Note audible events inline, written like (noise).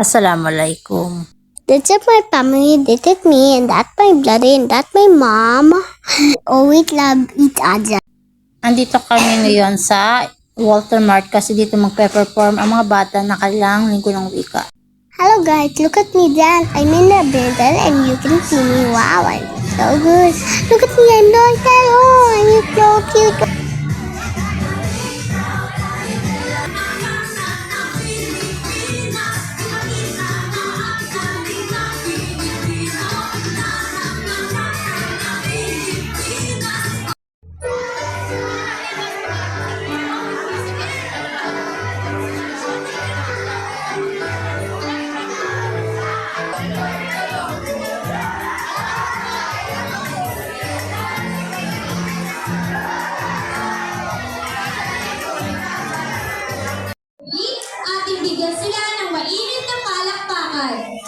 Assalamualaikum. That's it, my family, that's it, me, and that's my blood, and that's my mom. (laughs) Always love each other. Andito kami ngayon sa Walter Mart kasi dito magpe-perform ang mga bata na kailangang linggo ng wika. Hello guys, look at me dance. I'm in the building and you can see me. Wow, I'm so good. Look at me, I'm that. Oh, I'm so cute. はい。